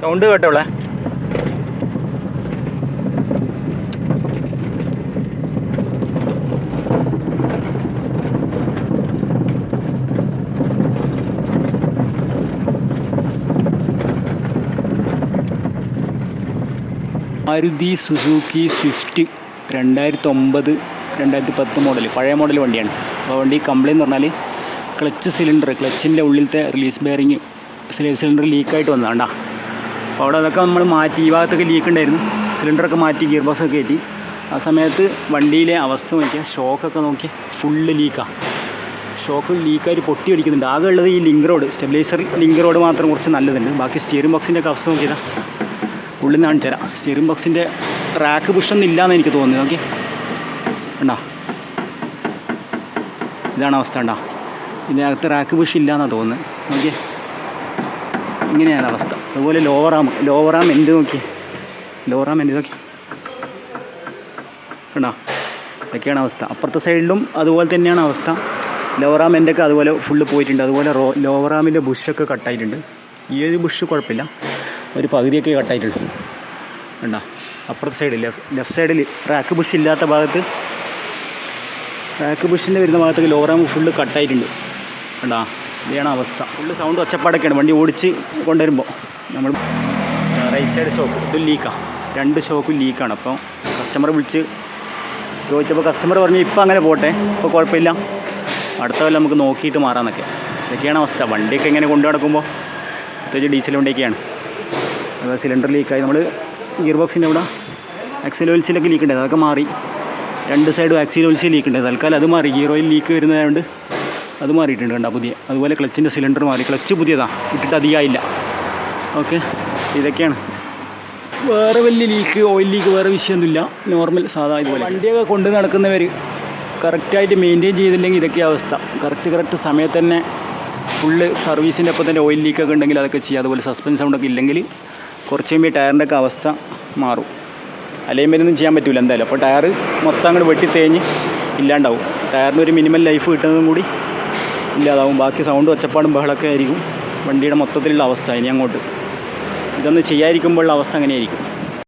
Sound കേട്ടോളെ Maruti Suzuki Swift രണ്ടായിരത്തി ഒമ്പത് രണ്ടായിരത്തി പത്ത് മോഡൽ പഴയ മോഡൽ വണ്ടിയാണ്. അപ്പോൾ വണ്ടി കംപ്ലൈന്റ് എന്ന് പറഞ്ഞാൽ ക്ലച്ച് സിലിണ്ടർ ക്ലച്ചിന്റെ ഉള്ളിലത്തെ റിലീസ് ബെയറിങ് സിലിണ്ടർ ലീക്കായിട്ട് വന്നതാണ്ടാ അപ്പോൾ അവിടെ അതൊക്കെ നമ്മൾ മാറ്റി ഈ ഭാഗത്തൊക്കെ ലീക്ക് ഉണ്ടായിരുന്നു. സിലിണ്ടറൊക്കെ മാറ്റി ഗിയർ ബോക്സ് ഒക്കെ കയറ്റി. ആ സമയത്ത് വണ്ടിയിലെ അവസ്ഥ നോക്കിയാൽ ഷോക്കൊക്കെ നോക്കി ഫുള്ള് ലീക്കാണ് ഷോക്ക് ലീക്കായിട്ട് പൊട്ടി അടിക്കുന്നുണ്ട്. ആകെ ഉള്ളത് ഈ link road stabiliser link road മാത്രം കുറച്ച് നല്ലതുണ്ട്. ബാക്കി സ്റ്റിയറിംഗ് ബോക്സിന്റെ ഒക്കെ അവസ്ഥ നോക്കിയതാ. ഉള്ളിൽ നിന്ന് കാണിച്ചു തരാം സ്റ്റിയറിംഗ് ബോക്സിന്റെ റാക്ക് പുഷൊന്നും ഇല്ലയെന്ന് എനിക്ക് തോന്നുന്നു ഓക്കെ ഉണ്ടോ ഇതാണ് അവസ്ഥ ഉണ്ടോ ഇതിനകത്ത് റാക്ക് പുഷ് ഇല്ലയെന്നാണ് തോന്നുന്നത്. ഓക്കെ ഇങ്ങനെയാണ് അവസ്ഥ. അതുപോലെ ലോവറാം ലോവറാം എന്ത് നോക്കി. ലോവർ ആം എന്ത് നോക്കി കണ്ടോ? ഇതൊക്കെയാണ് അവസ്ഥ. അപ്പുറത്തെ സൈഡിലും അതുപോലെ തന്നെയാണ് അവസ്ഥ. ലോവറാം ആം എന്റെ ഒക്കെ അതുപോലെ ഫുള്ള് പോയിട്ടുണ്ട്. അതുപോലെ റോ ലോവർ ആമിന്റെ ബുഷൊക്കെ കട്ടായിട്ടുണ്ട് ഈ ഒരു ബുഷ് കുഴപ്പമില്ല. ഒരു പകുതിയൊക്കെ കട്ടായിട്ടുണ്ട് കണ്ടോ? അപ്പുറത്തെ സൈഡിൽ ലെഫ്റ്റ് സൈഡിൽ റാക്ക് ബുഷ് ഇല്ലാത്ത ഭാഗത്ത് റാക്ക് ബുഷിന്റെ വരുന്ന ഭാഗത്തേക്ക് ലോവറാം ഫുള്ള് കട്ടായിട്ടുണ്ട് കണ്ടോ? ഇതാണ് അവസ്ഥ. ഫുള്ള് സൗണ്ട് ഒച്ചപ്പാടൊക്കെയാണ്. വണ്ടി ഓടിച്ച് കൊണ്ടുവരുമ്പോൾ നമ്മൾ റൈറ്റ് സൈഡ് ഷോക്ക് ഇത് ലീക്കാണ് രണ്ട് ഷോക്കും ലീക്കാണ് അപ്പോൾ കസ്റ്റമർ വിളിച്ച് ചോദിച്ചപ്പോൾ കസ്റ്റമർ പറഞ്ഞു ഇപ്പോൾ അങ്ങനെ പോട്ടെ. ഇപ്പോൾ കുഴപ്പമില്ല. അടുത്ത കൊല്ലം നമുക്ക് നോക്കിയിട്ട് മാറാമെന്നൊക്കെ ഇതൊക്കെയാണ് അവസ്ഥ. വണ്ടിയൊക്കെ എങ്ങനെ കൊണ്ടു നടക്കുമ്പോൾ പ്രത്യേകിച്ച് ഡീസൽ വണ്ടിയൊക്കെയാണ്. അതുപോലെ സിലിണ്ടർ ലീക്കായി നമ്മൾ ഗിയർ ബോക്സിന്റെ അവിടെ ആക്സിൽ ഓയിൽസിലൊക്കെ ലീക്ക് ഉണ്ടായത് അതൊക്കെ മാറി. രണ്ട് സൈഡും ആക്സിൽ ഓയിൽസ് ലീക്ക് ഉണ്ടായിരുന്നു. തൽക്കാലം അത് മാറി. ഗിയർ ഓയിൽ ലീക്ക് വരുന്നതുകൊണ്ട് അത് മാറിയിട്ടുണ്ട് കണ്ടോ പുതിയ. അതുപോലെ ക്ലച്ചിന്റെ സിലിണ്ടർ മാറി. ക്ലച്ച് പുതിയതാണ് ഇട്ടിട്ട് അധികമായില്ല ഓക്കെ. ഇതൊക്കെയാണ്. വേറെ വലിയ ലീക്ക് ഓയിൽ ലീക്ക് വേറെ വിഷയമൊന്നുമില്ല. നോർമൽ സാധാ ഇതുപോലെ. വണ്ടിയൊക്കെ കൊണ്ട് നടക്കുന്നവർ കറക്റ്റായിട്ട് മെയിന്റെയിൻ ചെയ്തില്ലെങ്കിൽ ഇതൊക്കെ അവസ്ഥ. കറക്റ്റ് കറക്റ്റ് സമയത്ത് തന്നെ ഫുള്ള് സർവീസിന്റെ ഒപ്പം തന്നെ ഓയിൽ ലീക്കൊക്കെ ഉണ്ടെങ്കിൽ അതൊക്കെ ചെയ്യുക അതുപോലെ സസ്പെൻസ് സൗണ്ടൊക്കെ ഇല്ലെങ്കിൽ കുറച്ച് കഴിയുമ്പോൾ ടയറിന്റെ ഒക്കെ അവസ്ഥ മാറും. അലൈൻമെന്റൊന്നും ചെയ്യാൻ പറ്റില്ല എന്തായാലും. അപ്പോൾ ടയർ മൊത്തം അങ്ങോട്ട് വെട്ടി തേഞ്ഞ് ഇല്ലാണ്ടാവും ടയറിന് ഒരു മിനിമം ലൈഫ് കിട്ടുന്നതും കൂടി ഇല്ലാതാവും. ബാക്കി സൗണ്ട് ഒച്ചപ്പാടും ബഹളമൊക്കെ ആയിരിക്കും. വണ്ടിയുടെ മൊത്തത്തിലുള്ള അവസ്ഥ. ഇനി അങ്ങോട്ട്. ഇതൊന്ന് ചെയ്യാതിരിക്കുമ്പോഴുള്ള അവസ്ഥ അങ്ങനെയായിരിക്കും.